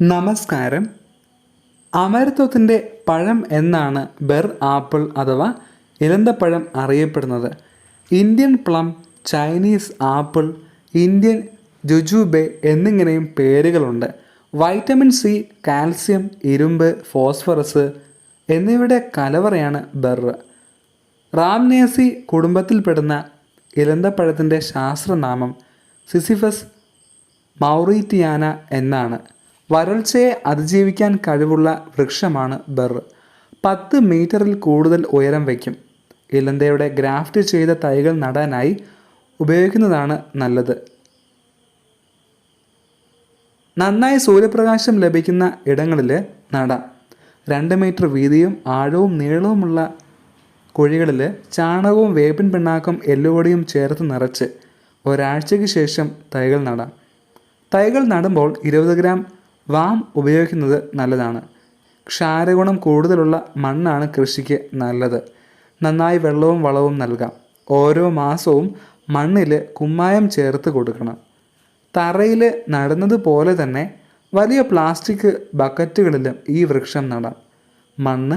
നമസ്കാരം. അമരത്വത്തിന്റെ പഴം എന്നാണ് ബെർ ആപ്പിൾ അഥവാ ഇലന്തപ്പഴം അറിയപ്പെടുന്നത്. Indian plum Chinese apple Indian jujube എന്നിങ്ങനെയും പേരുകളുണ്ട്. വൈറ്റമിൻ സി കാൽസ്യം ഇരുമ്പ് ഫോസ്ഫറസ് എന്നിവയുടെ കലവറയാണ് ബെർ. റാംനേസി കുടുംബത്തിൽപ്പെടുന്ന ഇലന്തപ്പഴത്തിന്റെ ശാസ്ത്രനാമം സിസിഫസ് മൗറീറ്റിയാന എന്നാണ്. വരൾച്ചയെ അതിജീവിക്കാൻ കഴിവുള്ള വൃക്ഷമാണ് ബെർ. പത്ത് മീറ്ററിൽ കൂടുതൽ ഉയരം വയ്ക്കും. ഇലന്തയുടെ ഗ്രാഫ്റ്റ് ചെയ്ത തൈകൾ നടാനായി ഉപയോഗിക്കുന്നതാണ് നല്ലത്. നന്നായി സൂര്യപ്രകാശം ലഭിക്കുന്ന ഇടങ്ങളിൽ നടാം. രണ്ട് മീറ്റർ വീതിയും ആഴവും നീളവുമുള്ള കുഴികളിൽ ചാണകവും വേപ്പിൻ പിണ്ണാക്കും എല്ലുപൊടിയും ചേർത്ത് നിറച്ച് ഒരാഴ്ചയ്ക്ക് ശേഷം തൈകൾ നടാം. തൈകൾ നടുമ്പോൾ ഇരുപത് ഗ്രാം വാം ഉപയോഗിക്കുന്നത് നല്ലതാണ്. ക്ഷാരഗുണം കൂടുതലുള്ള മണ്ണാണ് കൃഷിക്ക് നല്ലത്. നന്നായി വെള്ളവും വളവും നൽകാം. ഓരോ മാസവും മണ്ണിൽ കുമ്മായം ചേർത്ത് കൊടുക്കണം. തറയിൽ നടുന്നതുപോലെ തന്നെ വലിയ പ്ലാസ്റ്റിക് ബക്കറ്റുകളിലും ഈ വൃക്ഷം നടാം. മണ്ണ്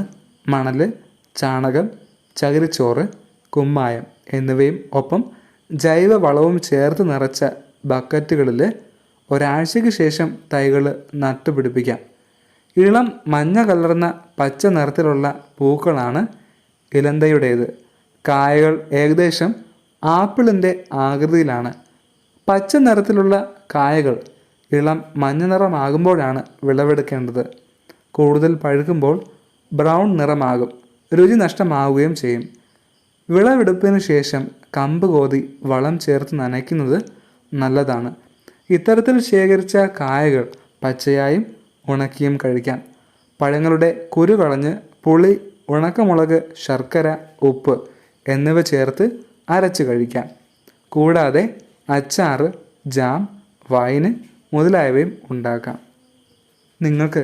മണൽ ചാണകം ചകിരിച്ചോറ് കുമ്മായം എന്നിവയും ഒപ്പം ജൈവ വളവും ചേർത്ത് നിറച്ച ബക്കറ്റുകളിൽ ഒരാഴ്ചയ്ക്ക് ശേഷം തൈകൾ നട്ടുപിടിപ്പിക്കാം ഇളം മഞ്ഞ കലർന്ന പച്ച നിറത്തിലുള്ള പൂക്കളാണ് ഇലന്തയുടേത്. കായകൾ ഏകദേശം ആപ്പിളിന്റെ ആകൃതിയിലാണ്. പച്ച നിറത്തിലുള്ള കായകൾ ഇളം മഞ്ഞ നിറമാകുമ്പോഴാണ് വിളവെടുക്കേണ്ടത്. കൂടുതൽ പഴുക്കുമ്പോൾ ബ്രൗൺ നിറമാകും. രുചി നഷ്ടമാവുകയും ചെയ്യും. വിളവെടുപ്പിന് ശേഷം കമ്പ് കോതി വളം ചേർത്ത് നനയ്ക്കുന്നത് നല്ലതാണ്. ഇത്തരത്തിൽ ശേഖരിച്ച കായകൾ പച്ചയായും ഉണക്കിയും കഴിക്കാം പഴങ്ങളുടെ കുരു കളഞ്ഞ് പുളി ഉണക്കമുളക് ശർക്കര ഉപ്പ് എന്നിവ ചേർത്ത് അരച്ച് കഴിക്കാം. കൂടാതെ അച്ചാറ് ജാം വൈന് മുതലായവയും ഉണ്ടാക്കാം. നിങ്ങൾക്ക്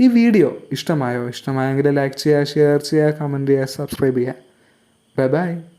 ഈ വീഡിയോ ഇഷ്ടമായോ? ഇഷ്ടമായെങ്കിൽ ലൈക്ക് ചെയ്യുക ഷെയർ ചെയ്യുക കമന്റ് ചെയ്യുക സബ്സ്ക്രൈബ് ചെയ്യുക. Bye bye.